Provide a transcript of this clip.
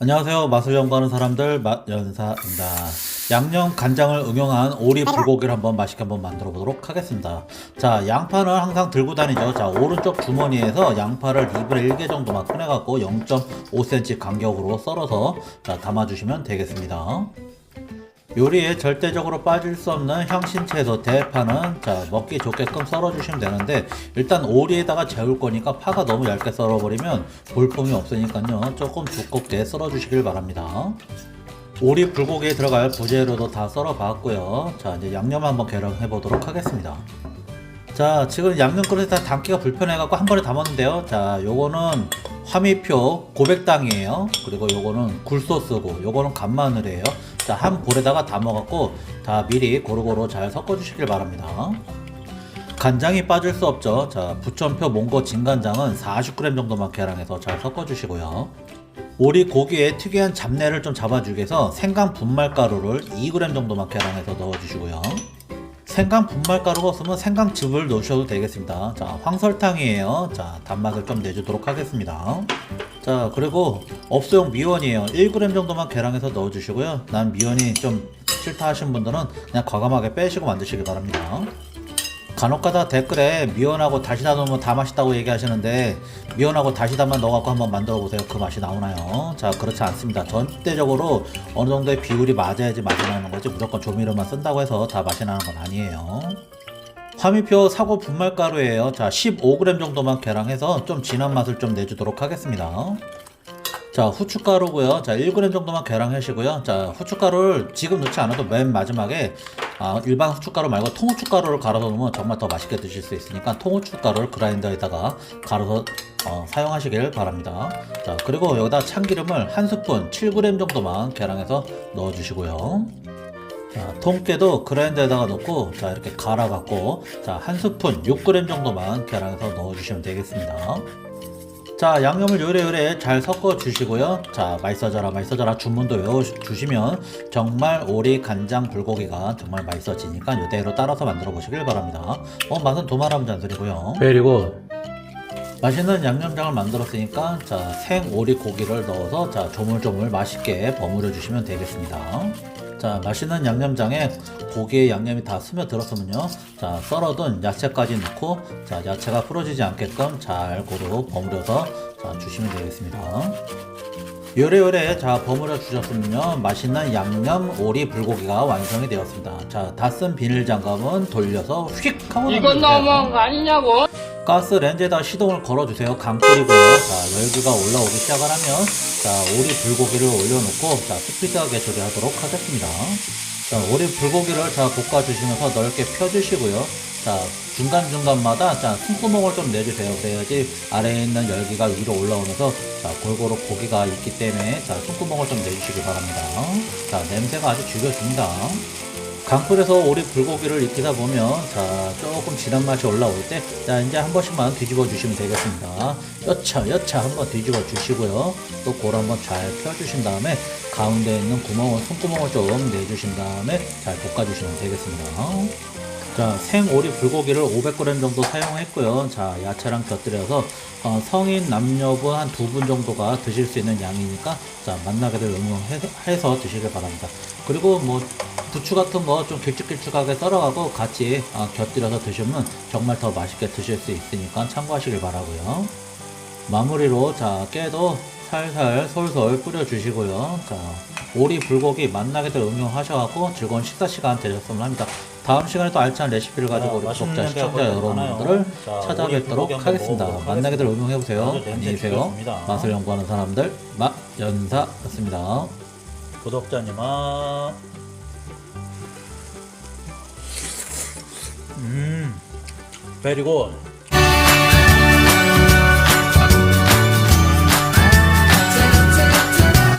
안녕하세요. 맛을 연구하는 사람들 맛 연사입니다. 양념 간장을 응용한 오리 불고기를 한번 맛있게 한번 만들어 보도록 하겠습니다. 자, 양파는 항상 들고 다니죠. 자, 오른쪽 주머니에서 양파를 2분의 1개 정도만 꺼내갖고 0.5cm 간격으로 썰어서 자, 담아주시면 되겠습니다. 요리에 절대적으로 빠질 수 없는 향신채소 대파는 자 먹기 좋게끔 썰어주시면 되는데 일단 오리에다가 재울 거니까 파가 너무 얇게 썰어버리면 볼품이 없으니까요 조금 두껍게 썰어주시길 바랍니다. 오리 불고기에 들어갈 부재료도 다 썰어봤고요. 자 이제 양념 한번 계량해 보도록 하겠습니다. 자 지금 양념 그릇에 다 담기가 불편해갖고 한 번에 담았는데요. 자 요거는 화미표 고백당이에요. 그리고 요거는 굴소스고 요거는 간마늘이에요. 자 한 볼에다가 담아갖고 다 미리 고루고루 잘 섞어주시길 바랍니다. 간장이 빠질 수 없죠. 자 부천표 몽고 진간장은 40g 정도만 계량해서 잘 섞어주시고요. 오리 고기에 특이한 잡내를 좀 잡아주기 위해서 생강 분말가루를 2g 정도만 계량해서 넣어주시고요. 생강 분말가루가 없으면 생강즙을 넣으셔도 되겠습니다. 자, 황설탕이에요. 자, 단맛을 좀 내주도록 하겠습니다. 자, 그리고 업소용 미원이에요. 1g 정도만 계량해서 넣어주시고요. 난 미원이 좀 싫다 하시는 분들은 그냥 과감하게 빼시고 만드시기 바랍니다. 간혹가다 댓글에 미원하고 다시다 넣으면 다 맛있다고 얘기하시는데 미원하고 다시다만 넣어갖고 한번 만들어 보세요. 그 맛이 나오나요? 자 그렇지 않습니다. 전대적으로 어느 정도의 비율이 맞아야지 맛이 나는 거지 무조건 조미료만 쓴다고 해서 다 맛이 나는 건 아니에요. 화미표 사고 분말가루예요. 자 15g 정도만 계량해서 좀 진한 맛을 좀 내주도록 하겠습니다. 자 후춧가루고요. 자 1g 정도만 계량하시고요. 자 후춧가루를 지금 넣지 않아도 맨 마지막에 아, 일반 후춧가루 말고 통후춧가루를 갈아서 넣으면 정말 더 맛있게 드실 수 있으니까 통후춧가루를 그라인더에다가 갈아서 어, 사용하시길 바랍니다. 자 그리고 여기다 참기름을 한 스푼 7g 정도만 계량해서 넣어 주시고요. 자, 통깨도 그라인더에다가 넣고 자 이렇게 갈아 갖고 자 한 스푼 6g 정도만 계량해서 넣어 주시면 되겠습니다. 자 양념을 요래요래 잘 섞어 주시고요. 자 맛있어져라 맛있어져라 주문도 외워주시면 정말 오리 간장 불고기가 정말 맛있어지니까 이대로 따라서 만들어 보시길 바랍니다. 어 맛은 도마람 잔소리고요. 그리고 맛있는 양념장을 만들었으니까 자 생 오리 고기를 넣어서 자 조물조물 맛있게 버무려 주시면 되겠습니다 자 맛있는 양념장에 고기의 양념이 다 스며들었으면요. 자 썰어둔 야채까지 넣고 자 야채가 풀어지지 않게끔 잘 고루 버무려서 자 주시면 되겠습니다 요래요래 자 버무려 주셨으면요 맛있는 양념 오리 불고기가 완성이 되었습니다 자 다 쓴 비닐 장갑은 돌려서 휙 하고 이건. 너무한 거 아니냐고? 가스 렌즈에다 시동을 걸어주세요. 강불이고요. 자, 열기가 올라오기 시작을 하면, 자, 오리 불고기를 올려놓고, 자, 스피드하게 조리하도록 하겠습니다. 자, 오리 불고기를 자, 볶아주시면서 넓게 펴주시고요. 자, 중간중간마다, 자, 숨구멍을 좀 내주세요. 그래야지 아래에 있는 열기가 위로 올라오면서, 자, 골고루 고기가 있기 때문에, 자, 숨구멍을 좀 내주시기 바랍니다. 자, 냄새가 아주 죽여줍니다. 강불에서 오리 불고기를 익히다 보면 자 조금 진한 맛이 올라올 때 자 이제 한 번씩만 뒤집어 주시면 되겠습니다 여차 여차 한번 뒤집어 주시고요 또 골 한번 잘 펴주신 다음에 가운데 있는 구멍을 손구멍을 좀 내주신 다음에 잘 볶아 주시면 되겠습니다 자, 생오리 불고기를 500g 정도 사용했고요. 자, 야채랑 곁들여서 어, 성인 남녀분 한 두 분 정도가 드실 수 있는 양이니까 자, 맛나게들 응용해서 드시길 바랍니다. 그리고 뭐 부추 같은 거 좀 길쭉길쭉하게 썰어가고 같이 어, 곁들여서 드시면 정말 더 맛있게 드실 수 있으니까 참고하시길 바라고요. 마무리로 자 깨도 살살 솔솔 뿌려주시고요. 자 오리 불고기 맛나게들 응용하셔갖고 즐거운 식사 시간 되셨으면 합니다. 다음 시간에 또 알찬 레시피를 가지고 우리 맛있는 구독자 시청자 여러분들을 찾아뵙도록 하겠습니다. 하겠습니다. 응용해보세요. 안녕히 계세요. 맛을 연구하는 사람들 맛 연사였습니다. 구독자님아 음 베리고